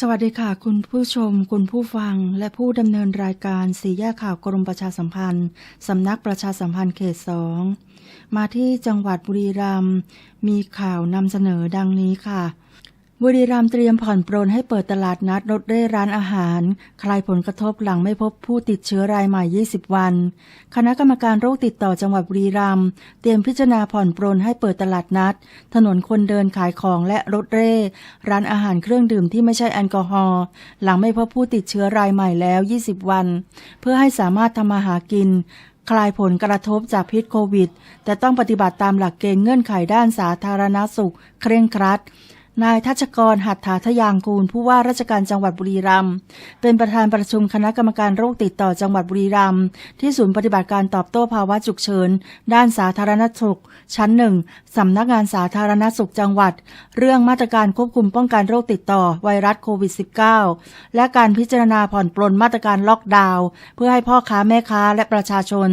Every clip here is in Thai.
สวัสดีค่ะ คุณผู้ชม คุณผู้ฟัง และผู้ดำเนินรายการสีแยกข่าวกรมประชาสัมพันธ์สำนักประชาสัมพันธ์เขตสองมาที่จังหวัดบุรีรัมย์มีข่าวนำเสนอดังนี้ค่ะ บุรีรัมย์เตรียมผ่อนปรนให้เปิดตลาดนัดรถเร่ร้านอาหาร คลายผลกระทบหลังไม่พบผู้ติดเชื้อรายใหม่ 20 วัน คณะกรรมการโรคติดต่อจังหวัดบุรีรัมย์เตรียมพิจารณาผ่อนปรนให้เปิดตลาดนัด ถนนคนเดินขายของและรถเร่ ร้านอาหารเครื่องดื่มที่ไม่ใช่แอลกอฮอล์หลังไม่พบผู้ติดเชื้อรายใหม่แล้ว 20 วัน เพื่อให้สามารถทำมาหากินคลายผลกระทบจากพิษโควิด แต่ต้องปฏิบัติตามหลักเกณฑ์เงื่อนไขด้านสาธารณสุข เคร่งครัด นายทัชกรหัตถาทยางกูล ผู้ว่าราชการจังหวัดบุรีรัมย์เป็นประธานประชุมคณะกรรมการโรคติดต่อจังหวัดบุรีรัมย์ที่ศูนย์ปฏิบัติการตอบโต้ภาวะฉุกเฉิน ด้านสาธารณสุข ชั้นหนึ่งสำนักงานสาธารณสุขจังหวัด เรื่องมาตรการควบคุมป้องกันโรคติดต่อไวรัสโควิด -19 และการพิจารณาผ่อนปลนมาตรการล็อกดาวน์เพื่อให้พ่อค้าแม่ค้าและประชาชน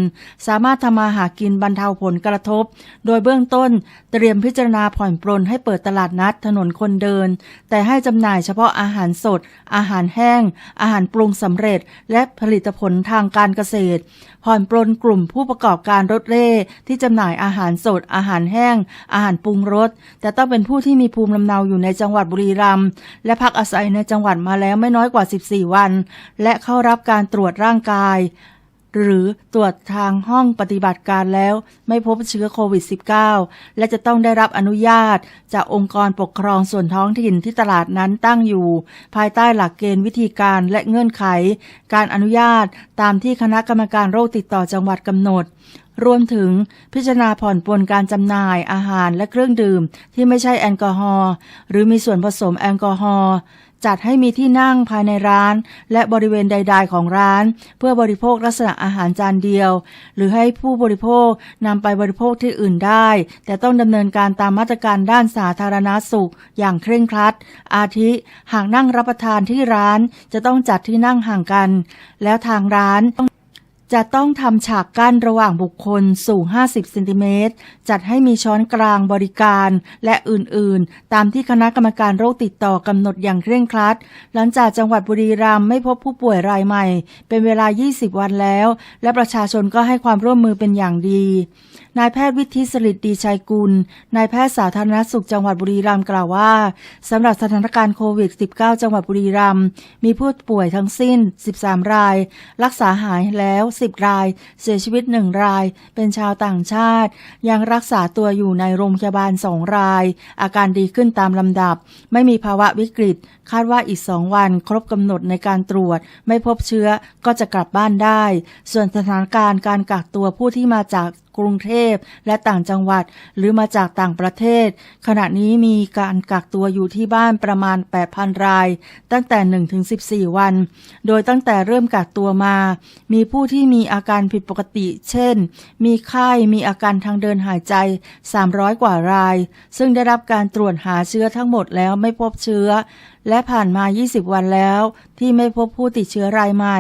สามารถทำมาหากินบรรเทาผลกระทบ โดยเบื้องต้น เตรียมพิจารณาผ่อนปลนให้เปิดตลาดนัดถนนคนเดิน แต่ให้จำหน่ายเฉพาะอาหารสด อาหารแห้ง อาหารปรุงสำเร็จ และผลิตผลทางการเกษตร ผ่อนปลนกลุ่มผู้ประกอบการรถเร่ที่จำหน่ายอาหารสด อาหารแห้ง อาหารปรุงรสแต่ต้องเป็นผู้ที่มีภูมิลำเนาอยู่ในจังหวัดบุรีรัมย์และพักอาศัยในจังหวัดมาแล้วไม่น้อยกว่า 14 วัน และเข้ารับการตรวจร่างกาย หรือตรวจทางห้องปฏิบัติการแล้วไม่พบเชื้อโควิด -19 และจะต้องได้รับอนุญาต จากองค์กรปกครองส่วนท้องถิ่นที่ตลาดนั้นตั้งอยู่ ภายใต้หลักเกณฑ์วิธีการและเงื่อนไข การอนุญาตตามที่คณะกรรมการโรคติดต่อจังหวัดกำหนดรวมถึงพิจารณาผ่อนปลนการจำหน่ายอาหารและเครื่องดื่มที่ไม่ใช่แอลกอฮอล์หรือมีส่วนผสมแอลกอฮอล์ จัดให้มีที่นั่งภายในร้าน และบริเวณใด ๆ ของร้าน เพื่อบริโภคลักษณะอาหารจานเดียว หรือให้ผู้บริโภคนำไปบริโภคที่อื่นได้ แต่ต้องดำเนินการตามมาตรการด้านสาธารณาสุข อย่างเคร่งครัด อาทิ หากนั่งรับประทานที่ร้านจะต้องจัดที่นั่งห่างกัน แล้วทางร้านต้อง จะต้องทำฉากกั้นระหว่างบุคคลสูง 50เซนติเมตร จัดให้มีช้อนกลางบริการและอื่นๆ ตามที่คณะกรรมการโรคติดต่อกำหนดอย่างเคร่งครัด หลังจากจังหวัดบุรีรัมย์ไม่พบผู้ป่วยรายใหม่ เป็นเวลา 20 วันแล้ว และประชาชนก็ให้ความร่วมมือเป็นอย่างดี นายแพทย์วิทิสริตดีชัยกุล นายแพทย์สาธารณสุขจังหวัดบุรีรัมย์กล่าวว่าสำหรับสถานการณ์โควิด -19 จังหวัดบุรีรัมย์มีผู้ป่วยทั้งสิ้น 13 ราย รักษาหายแล้ว10 ราย เสียชีวิต 1 ราย เป็นชาวต่างชาติ ยังรักษาตัวอยู่ในโรงพยาบาล 2 ราย อาการดีขึ้นตามลำดับ ไม่มีภาวะวิกฤต คาดว่าอีก 2 วัน ครบกำหนดในการตรวจ ไม่พบเชื้อก็จะกลับบ้านได้ ส่วนสถานการณ์การกักตัวผู้ที่มาจาก กรุงเทพและต่างจังหวัด หรือมาจากต่างประเทศ ขณะนี้มีการกักตัวอยู่ที่บ้านประมาณ 8,000 ราย ตั้งแต่ 1-14 วัน โดยตั้งแต่เริ่มกักตัวมา มีผู้ที่มีอาการผิดปกติ เช่น มีไข้มีอาการทางเดินหายใจ 300 กว่าราย ซึ่งได้รับการตรวจหาเชื้อทั้งหมดแล้วไม่พบเชื้อ และผ่านมา 20 วันแล้ว ที่ไม่พบผู้ติดเชื้อรายใหม่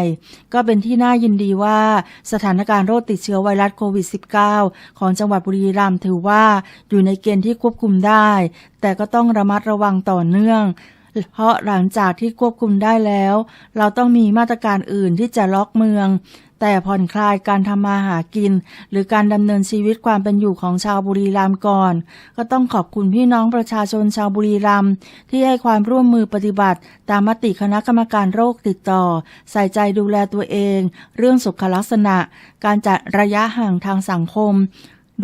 ก็เป็นที่น่ายินดีว่าสถานการณ์โรคติดเชื้อไวรัสโควิด -19 ของจังหวัดบุรีรัมย์ถือว่าอยู่ในเกณฑ์ที่ควบคุมได้ แต่ก็ต้องระมัดระวังต่อเนื่อง เพราะหลังจากที่ควบคุมได้แล้ว เราต้องมีมาตรการอื่นที่จะล็อกเมือง แต่ผ่อนคลายการทำมาหากิน หรือการดำเนินชีวิตความเป็นอยู่ของชาวบุรีรัมย์ก่อน ก็ต้องขอบคุณพี่น้องประชาชนชาวบุรีรัมย์ที่ให้ความร่วมมือปฏิบัติ ตามมติคณะกรรมการโรคติดต่อ ใส่ใจดูแลตัวเอง เรื่องสุขลักษณะ การจัดระยะห่างทางสังคม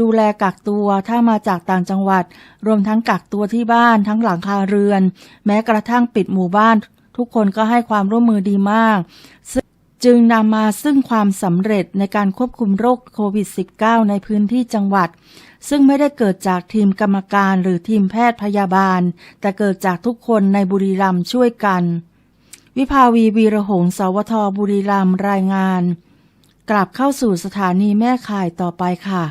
ดูแลกักตัวถ้ามาจากต่างจังหวัด รวมทั้งกักตัวที่บ้านทั้งหลังคาเรือน แม้กระทั่งปิดหมู่บ้าน ทุกคนก็ให้ความร่วมมือดีมาก จึงนำมาซึ่งความสำเร็จในการควบคุมโรคโควิด -19 ในพื้นที่จังหวัด ซึ่งไม่ได้เกิดจากทีมกรรมการหรือทีมแพทย์พยาบาล แต่เกิดจากทุกคนในบุรีรัมย์ช่วยกัน วิภาวีวีระหงสวทบุรีรัมย์รายงานกลับเข้าสู่สถานีแม่ข่ายต่อไปค่ะ